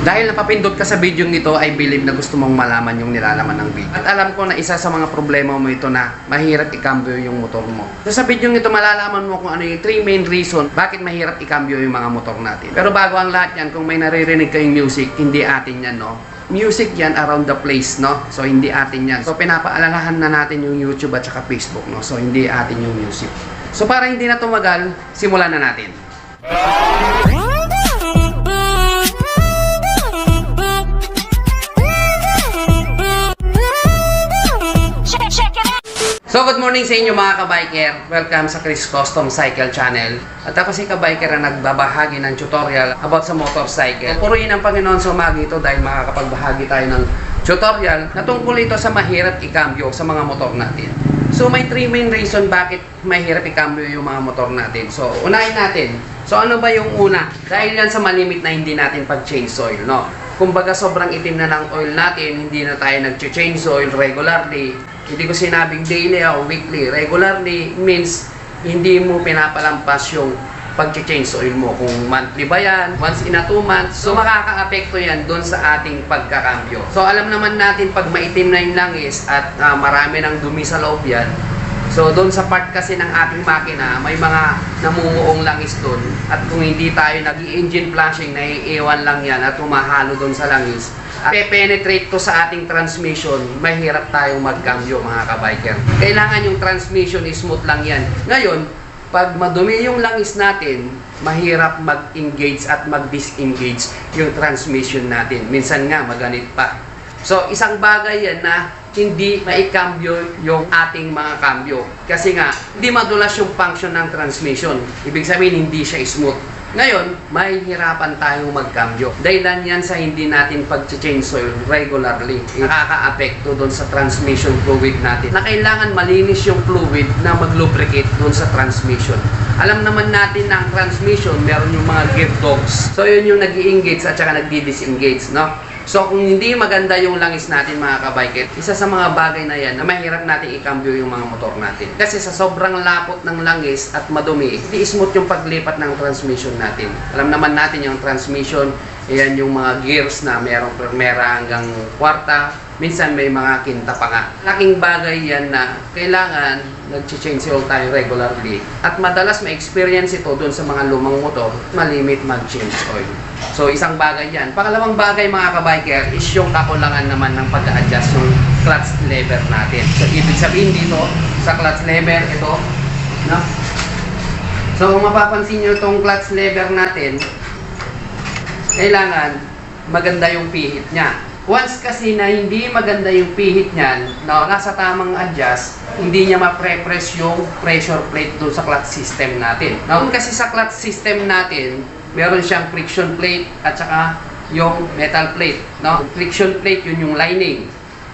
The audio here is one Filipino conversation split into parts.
Dahil napapindot ka sa video nito, I believe na gusto mong malaman yung nilalaman ng video. At alam ko na isa sa mga problema mo ito na mahirap ikambyo yung motor mo. So sa video nito, malalaman mo kung ano yung three main reason bakit mahirap ikambyo yung mga motor natin. Pero bago ang lahat yan, kung may naririnig kayong music, hindi atin yan, no? Music yan around the place, no? So hindi atin yan. So pinapaalalahan na natin yung YouTube at saka Facebook, no? So hindi atin yung music. So para hindi na tumagal, simulan na natin. So good morning sa inyo mga kabiker. Welcome sa Chris Custom Cycle Channel. At ako si kabiker na nagbabahagi ng tutorial about sa motorcycle. Purihin ang Panginoon sa umaga ito dahil makakapagbahagi tayo ng tutorial na tungkol ito sa mahirap ikambyo sa mga motor natin. So may three main reason bakit mahirap ikambyo yung mga motor natin. So unahin natin. So ano ba yung una? Dahil yan sa malimit na hindi natin pag-change oil, no? Kumbaga sobrang itim na ng oil natin, hindi na tayo nag-change oil regularly. Hindi ko sinabing daily o weekly. Regularly means hindi mo pinapalampas yung pag-change oil mo. Kung monthly ba yan, once in a two months, so makaka-apekto yan doon sa ating pagkakambyo. So alam naman natin pag maitim na yung langis at ah, marami ng dumi sa loob yan, So doon sa part kasi ng ating makina, may mga namumuong langis doon. At kung hindi tayo nag-engine flushing, naiiwan lang yan at humahalo doon sa langis. At penetrate to sa ating transmission, mahirap tayong magkambyo mga kabiker. Kailangan yung transmission is smooth lang yan. Ngayon, pag madumi yung langis natin, mahirap mag-engage at mag-disengage yung transmission natin. Minsan nga, maganit pa. So, isang bagay yan na hindi maikambyo yung ating mga kambyo. Kasi nga, hindi madulas yung function ng transmission. Ibig sabihin, hindi siya smooth. Ngayon, mahihirapan tayong magkambyo. Dahilan yan sa hindi natin pag-change oil regularly. Nakaka-apekto doon sa transmission fluid natin. Na kailangan malinis yung fluid na mag-lubricate doon sa transmission. Alam naman natin na ang transmission, meron yung mga gear dogs. So, yun yung nag engage at saka nagdi-disengage, no? So kung hindi maganda yung langis natin mga kabiker, isa sa mga bagay na yan na mahirap natin ikambyo yung mga motor natin. Kasi sa sobrang lapot ng langis at madumi, hindi smooth yung paglipat ng transmission natin. Alam naman natin yung transmission, yan yung mga gears na merong primera hanggang kwarta, minsan may mga kinta pa nga. Laking bagay yan na kailangan nag-change oil tayo regularly. At madalas ma-experience ito doon sa mga lumang motor, malimit mag-change oil. So isang bagay yan. Pangalawang bagay mga kabiker is yung kakulangan naman ng pag-adjust yung clutch lever natin. So ibig sabihin dito, sa clutch lever, ito, no? So kung mapapansin nyo itong clutch lever natin, kailangan maganda yung pihit niya. Once kasi na hindi maganda yung pihit niyan, no, nasa tamang adjust, hindi niya ma-press yung pressure plate doon sa clutch system natin. No, kasi sa clutch system natin, meron siyang friction plate at saka yung metal plate. No? Friction plate, yun yung lining.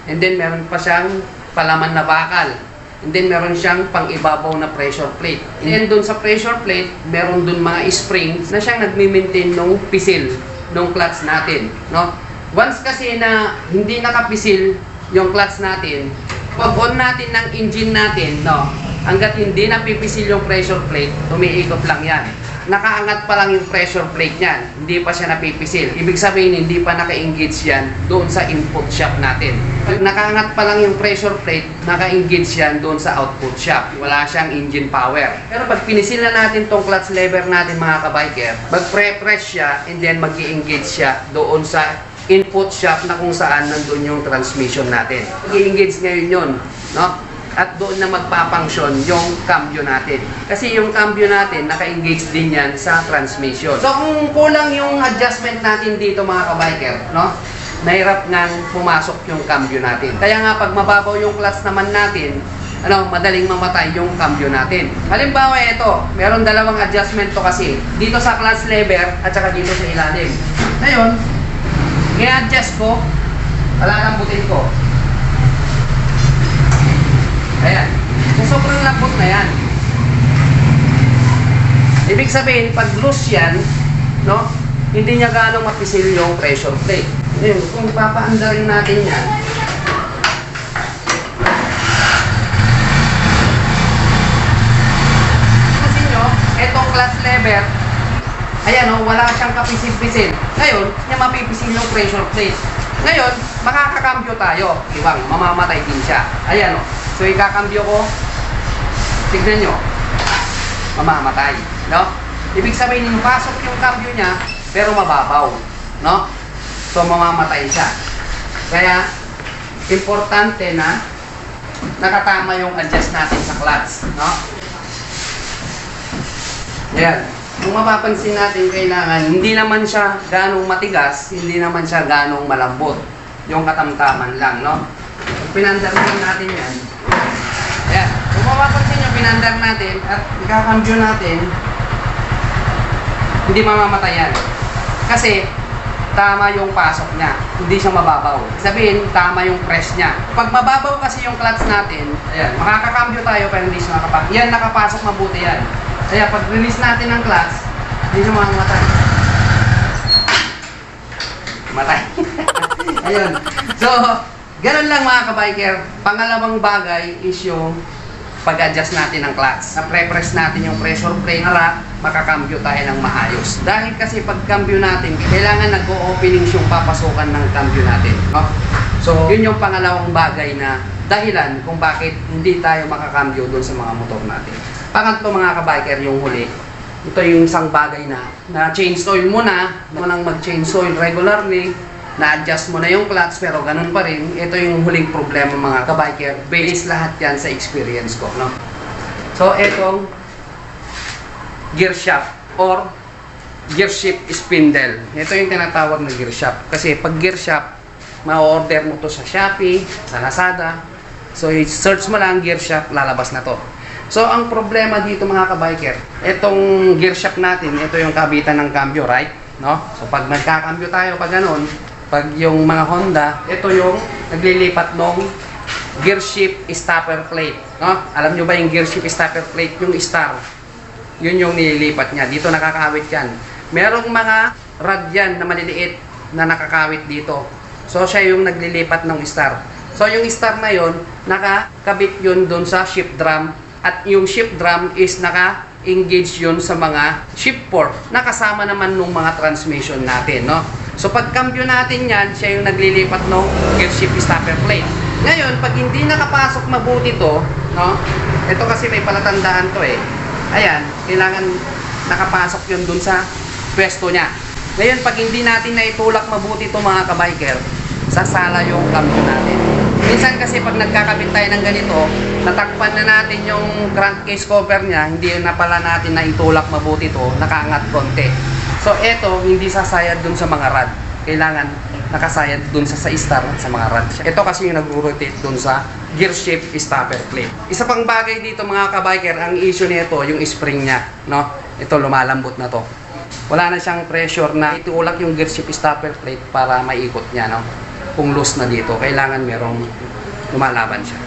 And then meron pa siyang palaman na bakal. And then meron siyang pang-ibabaw na pressure plate. And then doon sa pressure plate, meron doon mga springs na siyang nagmi-maintain nung pisil nung clutch natin, no? Once kasi na hindi nakapisil yung clutch natin, pag on natin ng engine natin, no? Hanggat hindi napipisil yung pressure plate, umiikot lang yan. Nakaangat pa lang yung pressure plate niyan, hindi pa siya napipisil. Ibig sabihin, hindi pa naka-engage yan doon sa input shaft natin. Pag nakaangat pa lang yung pressure plate, naka-engage yan doon sa output shaft. Wala siyang engine power. Pero pag pinisil na natin tong clutch lever natin mga kabiker, mag-pre-press siya and then mag engage siya doon sa input shaft na kung saan nandun yung transmission natin. Mag-engage ngayon yun, no? At doon na magpapunction yung cambio natin. Kasi yung cambio natin, naka-engage din yan sa transmission. So kung kulang yung adjustment natin dito mga kabiker, no? Nahirap nga pumasok yung cambio natin. Kaya nga pag mababaw yung clutch naman natin, ano, madaling mamatay yung cambio natin. Halimbawa ito, meron dalawang adjustment to kasi. Dito sa clutch lever at saka dito sa ilalim. Ngayon, i-adjust ko, palalambutin ko. Ayan. So, sobrang lambot na yan. Ibig sabihin, pag loose yan, no, hindi niya ganong mapisil yung pressure plate. Ngayon, kung papaandarin natin yan, kasi nyo, etong clutch lever, Ayan o, wala siyang kapisil-pisil. Ngayon, niya mapipisil yung pressure plate. Ngayon, makakakambyo tayo. Ibang, mamamatay din siya. Ayan o. So, ikakambyo ko. Tignan nyo. Mamamatay. No? Ibig sabihin, pasok yung cambio niya, pero mababaw. No? So, mamamatay siya. Kaya, importante na nakatama yung adjust natin sa clutch. No? Yan. Kung mapapansin natin, kailangan, hindi naman siya ganong matigas, hindi naman siya ganong malambot. Yung katamtaman lang, no? Pag pinandar naman natin yan, pinandar natin at ikakambyo natin, hindi mamamatay. Kasi, tama yung pasok niya. Hindi siya mababaw. Sabihin, tama yung press niya. Pag mababaw kasi yung clutch natin, ayan, makakakambyo tayo pero hindi siya nakapasok. Yan, nakapasok mabuti yan. Kaya pag release natin ng clutch, hindi siya mamamatay. Matay. Ayun. So, ganun lang mga kabiker. Pangalawang bagay is yung pag-adjust natin ng clutch. Na-pre-press natin yung pressure plate para makakambyo tayo ng maayos. Dahil kasi pag cambio natin, kailangan nag-o-openings yung papasukan ng cambio natin. No? So, yun yung pangalawang bagay na dahilan kung bakit hindi tayo makakambyo doon sa mga motor natin. Pangatlo mga kabiker, yung huli, ito yung isang bagay na na change oil mo na, mo mag-change oil regularly, na-adjust mo na yung clutch pero ganun pa rin. Ito yung huling problema mga kabiker. Base lahat yan sa experience ko. No? So, etong gear shaft or gear shift spindle. Ito yung tinatawag na gear shaft. Kasi pag gear shaft, ma-order mo to sa Shopee, sa Lazada. So, i-search mo lang gear shaft, lalabas na to. So, ang problema dito mga kabiker, itong gear shaft natin, ito yung kabitan ng cambio, right? No? So, pag nagkakambyo tayo, pag ganun, pag yung mga Honda, ito yung naglilipat nung gear shift stopper plate. No? Alam nyo ba yung gear shift stopper plate? Yung star. Yun yung nililipat niya. Dito nakakawit yan. Merong mga rod yan na maliliit na nakakawit dito. So, siya yung naglilipat ng star. So, yung star na yun, nakakabit yun doon sa shift drum. At yung shift drum is naka-engage yun sa mga shift port na kasama naman nung mga transmission natin, no? So, pag cambio natin yan, siya yung naglilipat ng gear shift stopper plate. Ngayon, pag hindi nakapasok mabuti to, no? Ito kasi may palatandaan to eh. Ayan, kailangan nakapasok yun dun sa pwesto niya. Ngayon, pag hindi natin naitulak mabuti to mga kabiker, sasala yung cambio natin. Minsan kasi pag nagkakabit tayo ng ganito, natakpan na natin yung crankcase cover niya, hindi na pala natin naitulak mabuti to, nakaangat konti. So eto, hindi sasayad dun sa mga rod. Kailangan nakasayad dun sa, sa star at sa mga rod. Ito kasi yung nag-rotate dun sa gear shift stopper plate. Isa pang bagay dito mga kabiker, ang issue nito yung spring niya. No? Ito lumalambot na to. Wala na siyang pressure na ituulak yung gear shift stopper plate para maikot niya. No? Kung loose na dito, kailangan merong lumalaban siya.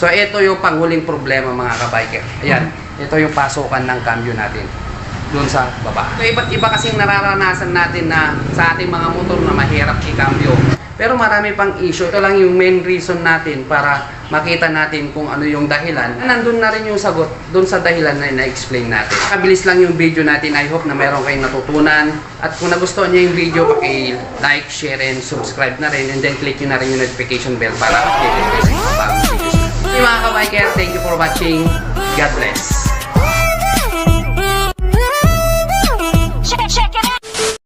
So ito yung panghuling problema mga kabiker. Ayan, ito yung pasukan ng cambio natin doon sa baba. So iba't iba kasing nararanasan natin na sa ating mga motor na mahirap i-cambio. Pero marami pang issue. Ito lang yung main reason natin para makita natin kung ano yung dahilan. Nandun na rin yung sagot doon sa dahilan na na-explain natin. Kabilis lang yung video natin. I hope na meron kayong natutunan. At kung nagustuhan niyo yung video, paki-like, share, and subscribe na rin. And then click nyo na rin yung notification bell para updated kayo sa mga bagong videos. Hey mga kabiker, thank you for watching. God bless.